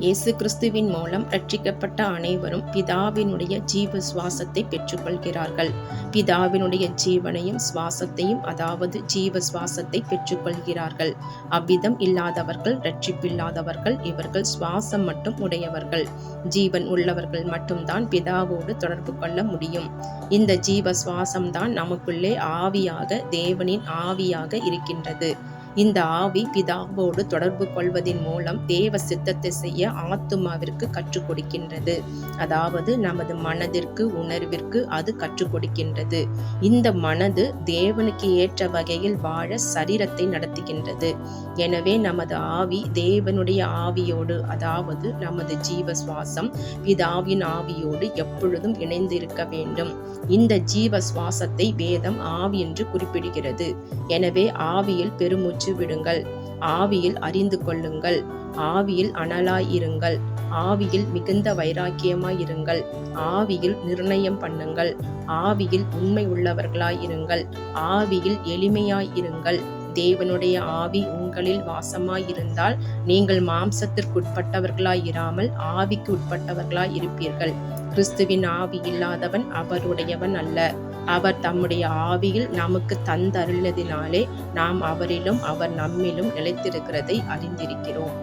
இயேசு கிறிஸ்துவின் மூலம் ரட்சிக்கப்பட்ட அனைவரும் பிதாவினுடைய ஜீவ சுவாசத்தை பெற்றுக்கொள்கிறார்கள். பிதாவினுடைய ஜீவனையும் சுவாசத்தையும் அதாவது ஜீவ சுவாசத்தை பெற்றுக்கொள்கிறார்கள். அவ்விதம் இல்லாதவர்கள் ரட்சிப்பில்லாதவர்கள் இவர்கள் சுவாசம் மட்டும் உடையவர்கள். ஜீவன் உள்ளவர்கள் மட்டும்தான் பிதாவோடு தொடர்பு கொள்ள முடியும். இந்த ஜீவ சுவாசம்தான் நமக்குள்ளே ஆவியாக தேவனின் ஆவியாக இருக்கின்றது. இந்த ஆவி பிதாவோடு தொடர்பு கொள்வதன் மூலம் தேவ சித்தத்தை செய்ய ஆத்துமாவிற்கு கற்றுக் கொடுக்கின்றது. அதாவது நமது மனதிற்கு உணர்விற்கு அது கற்றுக் கொடுக்கின்றது. இந்த மனது தேவனுக்கு ஏற்ற வகையில் வாழ சரீரத்தை நடத்துகின்றது. எனவே நமது ஆவி தேவனுடைய ஆவியோடு அதாவது நமது ஜீவ சுவாசம் பிதாவின் ஆவியோடு எப்பொழுதும் இணைந்திருக்க வேண்டும். இந்த ஜீவ சுவாசத்தை வேதம் ஆவி என்று குறிப்பிடுகிறது. எனவே ஆவியில் பெருமூச்சு விடுங்கள் ஆவியில் அறிந்து கொள்ளுங்கள். ஆவியில் அனலாயிருங்கள். ஆவியில் மிகுந்த வைராக்கியமாயிருங்கள். ஆவியில் நிர்ணயம் பண்ணுங்கள். ஆவியில் உண்மை உள்ளவர்களாய் இருங்கள் ஆவியில் எளிமையாயிருங்கள். தேவனுடைய ஆவி உங்களில் வாசமாயிருந்தால் நீங்கள் மாம்சத்திற்குட்பட்டவர்களாய் இராமல் ஆவிக்கு உட்பட்டவர்களாய் இருப்பீர்கள் கிறிஸ்துவின் ஆவி இல்லாதவன் அவருடையவன் அல்ல. அவர் தம்முடைய ஆவியில் நமக்கு தந்தருளினதினாலே நாம் அவரிலும் அவர் நம்மிலும் நிலைத்திருக்கிறதை அறிந்திருக்கிறோம்.